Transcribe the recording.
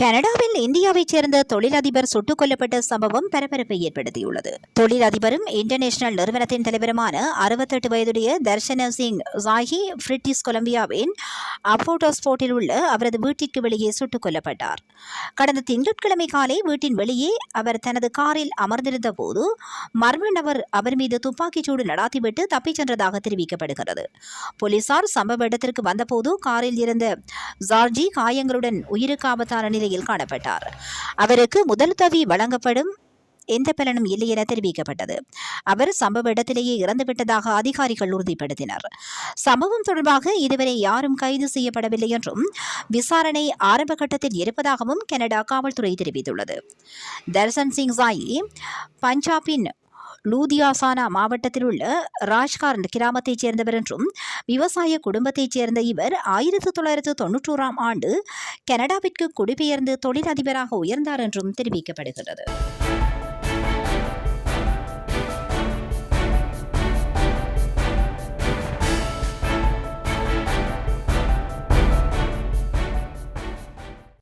கனடாவில் இந்தியாவைச் சேர்ந்த தொழிலதிபர் சுட்டுக் கொல்லப்பட்ட சம்பவம் பரபரப்பை ஏற்படுத்தியுள்ளது. தொழிலதிபரும் இன்டர்நேஷனல் நிறுவனத்தின் தலைவருமான அறுபத்தெட்டு வயதுடைய தர்ஷன சிங் சாஹி பிரிட்டிஷ் கொலம்பியாவின் அப்போட்டோஸ்போர்ட்டில் உள்ள அவரது வீட்டிற்கு வெளியே சுட்டுக் கொல்லப்பட்டார் கடந்த திங்கட்கிழமை காலை வீட்டின் வெளியே அவர் தனது காரில் அமர்ந்திருந்த போது மர்ம நபர் அவர் மீது துப்பாக்கிச்சூடு நடாத்திவிட்டு தப்பிச் சென்றதாக தெரிவிக்கப்படுகிறது. போலீசார் சம்பவ இடத்திற்கு வந்தபோது காரில் இருந்த ஜார்ஜி காயங்களுடன் உயிருக்கு ஆபத்தான நிலையில் காணப்பட்டார். அவருக்கு முதலுதவி வழங்கப்படும் எந்த பலனும் இல்லை என தெரிவிக்கப்பட்டது. அவர் சம்பவ இடத்திலேயே இறந்துவிட்டதாக அதிகாரிகள் உறுதிப்படுத்தினர். சம்பவம் தொடர்பாக இதுவரை யாரும் கைது செய்யப்படவில்லை என்றும் விசாரணை ஆரம்ப கட்டத்தில் இருப்பதாகவும் கனடா காவல்துறை தெரிவித்துள்ளது. தர்சன் சிங் சாயி பஞ்சாபின் லூதியாசானா மாவட்டத்தில் உள்ள ராஜ்கார் கிராமத்தைச் சேர்ந்தவர் என்றும் விவசாய குடும்பத்தைச் சேர்ந்த இவர் ஆயிரத்து தொள்ளாயிரத்து தொன்னூற்றோராம் ஆண்டு கனடாவிற்கு குடிபெயர்ந்து தொழிலதிபராக உயர்ந்தார் என்றும் தெரிவிக்கப்படுகிறது